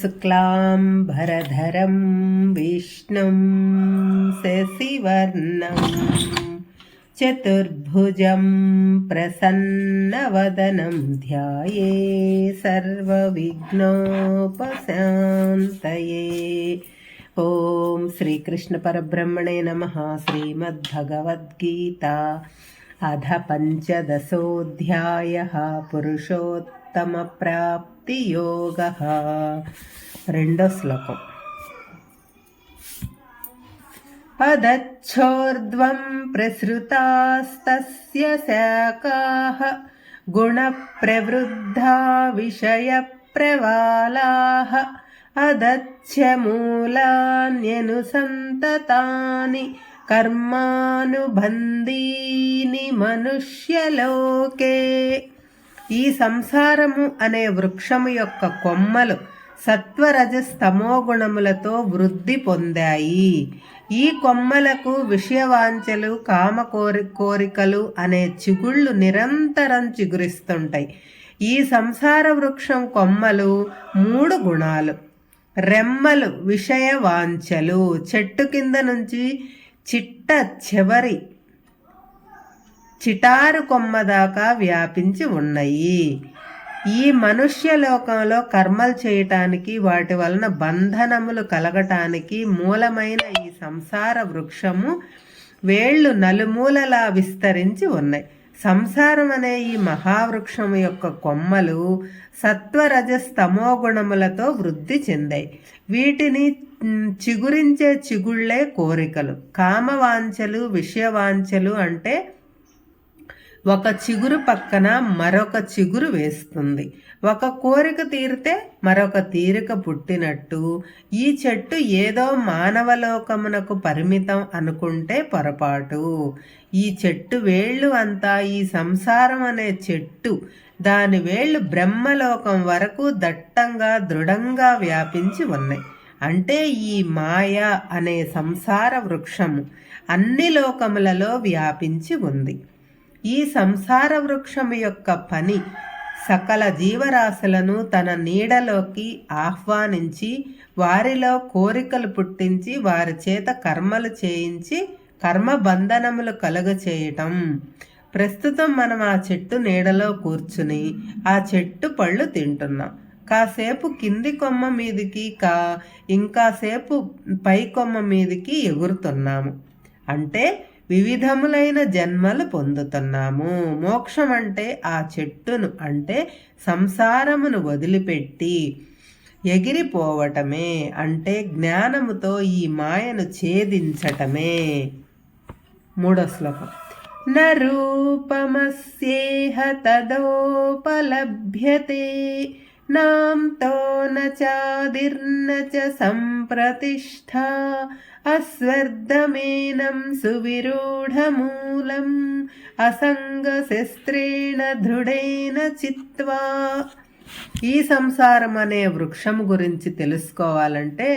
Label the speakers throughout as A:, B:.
A: शुक्लाम्बरधरं विष्णुं शशिवर्णं चतुर्भुजं प्रसन्नवदनं ध्याये सर्वविघ्नोपशान्तये। ॐ श्रीकृष्णपरब्रह्मणे नमः श्रीमद्भगवद्गीता अध पञ्चदशोऽध्यायः భక్తి యోగ రెండో శ్లోకం. అదచ్చోర్ధ్వం ప్రసృతాస్తస్య శాఖాః. గుణప్రవృద్ధా విషయప్రవాలాः. అదచ్చమూలాన్యనుసంతతాని కర్మానుబంధీని మనుష్యలోకే. ఈ సంసారము అనే వృక్షము యొక్క కొమ్మలు సత్వరజస్తమో గుణములతో వృద్ధి పొందాయి. ఈ కొమ్మలకు విషయవాంఛలు కామ కోరి కోరికలు అనే చిగుళ్ళు నిరంతరం చిగురిస్తుంటాయి. ఈ సంసార వృక్షం కొమ్మలు మూడు గుణాలు. రెమ్మలు విషయ వాంఛలు చెట్టు కింద నుంచి చిట్ట చివరి చిటారు కొమ్మ దాకా వ్యాపించి ఉన్నాయి. ఈ మనుష్య లోకంలో కర్మలు చేయటానికి వాటి వలన బంధనములు కలగటానికి మూలమైన ఈ సంసార వృక్షము వేళ్ళు నలుమూలలా విస్తరించి ఉన్నాయి. సంసారం అనే ఈ మహావృక్షము యొక్క కొమ్మలు సత్వరజస్తమో గుణములతో వృద్ధి చెందాయి. వీటిని చిగురించే చిగుళ్ళే కోరికలు. కామవాంఛలు విషయవాంఛలు అంటే ఒక చిగురు పక్కన మరొక చిగురు వేస్తుంది. ఒక కోరిక తీరితే మరొక తీరిక పుట్టినట్టు. ఈ చెట్టు ఏదో మానవలోకమునకు పరిమితం అనుకుంటే పొరపాటు. ఈ చెట్టు వేళ్ళు అంతా ఈ సంసారం అనే చెట్టు దాని వేళ్ళు బ్రహ్మలోకం వరకు దట్టంగా దృఢంగా వ్యాపించి ఉన్నాయి. అంటే ఈ మాయ అనే సంసార వృక్షము అన్ని లోకములలో వ్యాపించి ఉంది. ఈ సంసార వృక్షం యొక్క పని సకల జీవరాశులను తన నీడలోకి ఆహ్వానించి వారిలో కోరికలు పుట్టించి వారి చేత కర్మలు చేయించి కర్మ బంధనములు చేయటం. ప్రస్తుతం మనం ఆ చెట్టు నీడలో కూర్చుని ఆ చెట్టు పళ్ళు తింటున్నాం. కాసేపు కింది కొమ్మ మీదికి కా ఇంకాసేపు పై కొమ్మ మీదికి ఎగురుతున్నాము. అంటే వివిధములైన జన్మలు పొందుతున్నాము. మోక్షం అంటే ఆ చెట్టును అంటే సంసారమును వదిలిపెట్టి ఎగిరిపోవటమే అంటే జ్ఞానముతో ఈ మాయను ఛేదించటమే. మూడో శ్లోకం. నూపమస్యేహ తదోపలభ్యతే నాంతో న చాదిర్న చ సంప్రతిష్ఠ अस्वर्धमेनं सुविरूढमूलम् असङ्गशस्त्रेण दृढेन चित्वा ఈ సంసారం అనే వృక్షం గురించి తెలుసుకోవాలంటే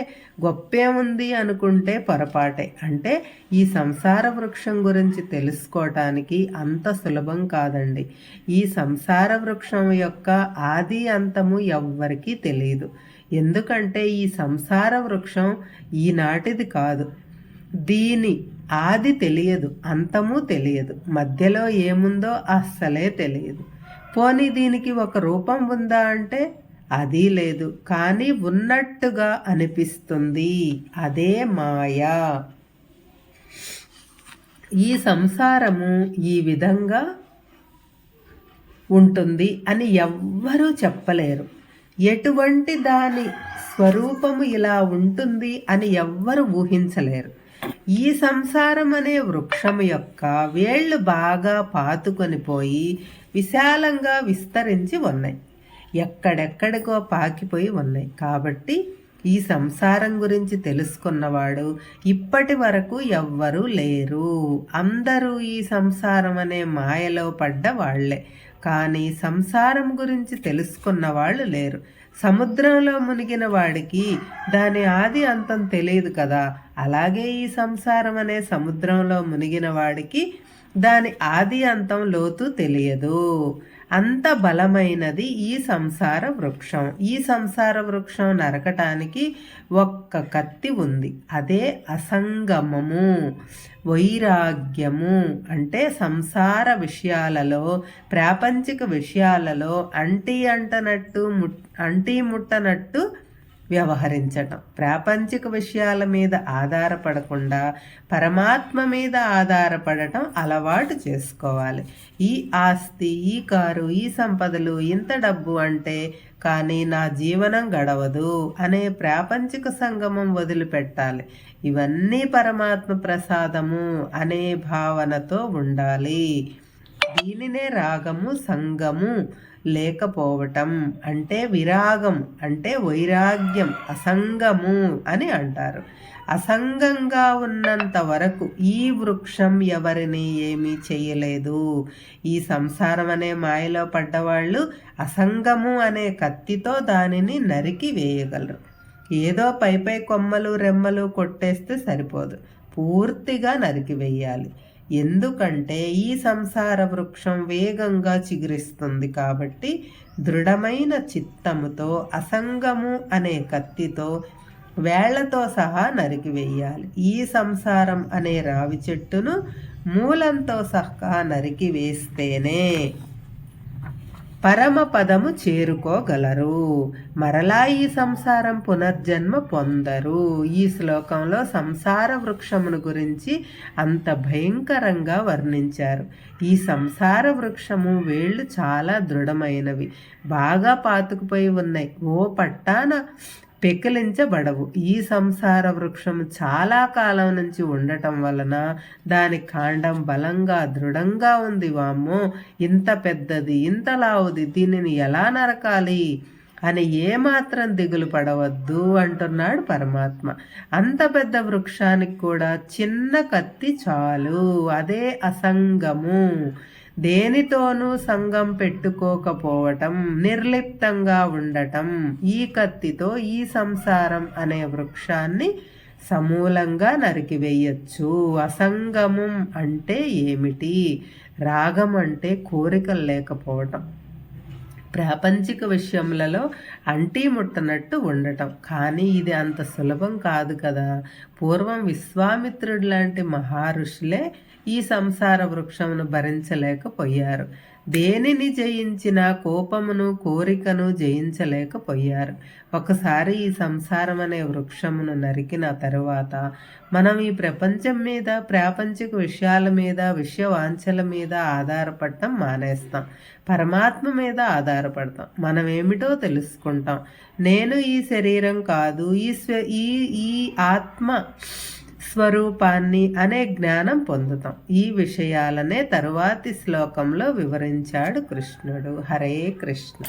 A: గొప్పేముంది అనుకుంటే పొరపాటే అంటే ఈ సంసార వృక్షం గురించి తెలుసుకోవటానికి అంత సులభం కాదండి ఈ సంసార వృక్షం యొక్క ఆది అంతము ఎవ్వరికీ తెలియదు ఎందుకంటే ఈ సంసార వృక్షం ఈనాటిది కాదు. దీని ఆది తెలియదు అంతము తెలియదు. మధ్యలో ఏముందో అస్సలే తెలియదు. పోనీ దీనికి ఒక రూపం ఉందా అంటే అది లేదు. కానీ ఉన్నట్టుగా అనిపిస్తుంది. అదే మాయా. ఈ సంసారము ఈ విధంగా ఉంటుంది అని ఎవ్వరూ చెప్పలేరు. ఎటువంటి దాని స్వరూపము ఇలా ఉంటుంది అని ఎవ్వరు ఊహించలేరు. ఈ సంసారం అనే వృక్షము యొక్క వేళ్ళు బాగా పాతుకొని పోయి విశాలంగా విస్తరించి ఉన్నాయి. ఎక్కడెక్కడికో పాకిపోయి ఉన్నాయి. కాబట్టి ఈ సంసారం గురించి తెలుసుకున్నవాడు ఇప్పటి వరకు ఎవ్వరూ లేరు. అందరూ ఈ సంసారం అనే మాయలో పడ్డ వాళ్ళే. కానీ సంసారం గురించి తెలుసుకున్న వాళ్ళు లేరు. సముద్రంలో మునిగిన వాడికి దాని ఆది అంతం తెలియదు కదా. అలాగే ఈ సంసారం అనే సముద్రంలో మునిగిన వాడికి దాని ఆది అంతం లోతు తెలియదు. అంత బలమైనది ఈ సంసార వృక్షం. ఈ సంసార వృక్షం నరకటానికి ఒక్క కత్తి ఉంది. అదే అసంగమము వైరాగ్యము అంటే సంసార విషయాలలో ప్రాపంచిక విషయాలలో అంటీ అంటనట్టు ముట్ అంటీ ముట్టనట్టు వ్యవహరించటం. ప్రాపంచిక విషయాల మీద ఆధారపడకుండా పరమాత్మ మీద ఆధారపడటం అలవాటు చేసుకోవాలి. ఈ ఆస్తి ఈ కారు ఈ సంపదలు ఇంత డబ్బు అంటే కానీ నా జీవనం గడవదు అనే ప్రాపంచిక సంగమం వదిలిపెట్టాలి. ఇవన్నీ పరమాత్మ ప్రసాదము అనే భావనతో ఉండాలి. దీనినే రాగము సంగము లేకపోవటం. అంటే విరాగం అంటే వైరాగ్యం అసంగము అని అంటారు. అసంగంగా ఉన్నంత వరకు ఈ వృక్షం ఎవరిని ఏమీ చేయలేదు. ఈ సంసారం అనే మాయలో పడ్డవాళ్ళు అసంగము అనే కత్తితో దానిని నరికి వేయగలరు. ఏదో పై పై కొమ్మలు రెమ్మలు కొట్టేస్తే సరిపోదు. పూర్తిగా నరికి వేయాలి. ఎందుకంటే ఈ సంసార వృక్షం వేగంగా చిగురిస్తుంది కాబట్టి దృఢమైన చిత్తముతో అసంగము అనే కత్తితో వేళ్ళతో సహా నరికివేయాలి ఈ సంసారం అనే రావి చెట్టును మూలంతో సహా నరికివేస్తేనే పరమపదము చేరుకోగలరు. మరలా ఈ సంసారం పునర్జన్మ పొందరు. ఈ శ్లోకంలో సంసార వృక్షమును గురించి అంత భయంకరంగా వర్ణించారు. ఈ సంసార వృక్షము వేళ్ళు చాలా దృఢమైనవి. బాగా పాతుకుపోయి ఉన్నాయి. ఓ పట్టాన పెకిలించబడవు. ఈ సంసార వృక్షం చాలా కాలం నుంచి ఉండటం వలన దాని కాండం బలంగా దృఢంగా ఉంది. వామ్మో! ఇంత పెద్దది ఇంత లావుది దీనిని ఎలా నరకాలి? అని ఏమాత్రం దిగులు పడవద్దు అంటున్నాడు పరమాత్మ. అంత పెద్ద వృక్షానికి కూడా చిన్న కత్తి చాలు. అదే అసంగము. దేనితోనూ సంగం పెట్టుకోకపోవటం నిర్లిప్తంగా ఉండటం ఈ కత్తితో ఈ సంసారం అనే వృక్షాన్ని సమూలంగా నరికివేయచ్చు. అసంగమం అంటే ఏమిటి? రాగం అంటే కోరికలు లేకపోవటం. ప్రాపంచిక విషయములలో అంటీ ముట్టనట్టు ఉండటం. కానీ ఇది అంత సులభం కాదు కదా. పూర్వం విశ్వామిత్రుడు లాంటి మహర్షులే ఈ సంసార వృక్షమును భరించలేకపోయారు. దేనిని జయించిన కోపమును కోరికను జయించలేకపోయారు. ఒకసారి ఈ సంసారం అనే వృక్షమును నరికిన తరువాత మనం ఈ ప్రపంచం మీద ప్రాపంచిక విషయాల మీద విషయ వాంఛల మీద ఆధారపడటం మానేస్తాం. పరమాత్మ మీద ఆధారపడతాం. మనం ఏమిటో తెలుసుకుంటాం. నేను ఈ శరీరం కాదు ఈ స్వ ఈ ఈ ఆత్మ స్వరూపాన్ని అనే జ్ఞానం పొందుతాం. ఈ విషయాలనే తరువాతి శ్లోకంలో వివరించాడు కృష్ణుడు. హరే కృష్ణ.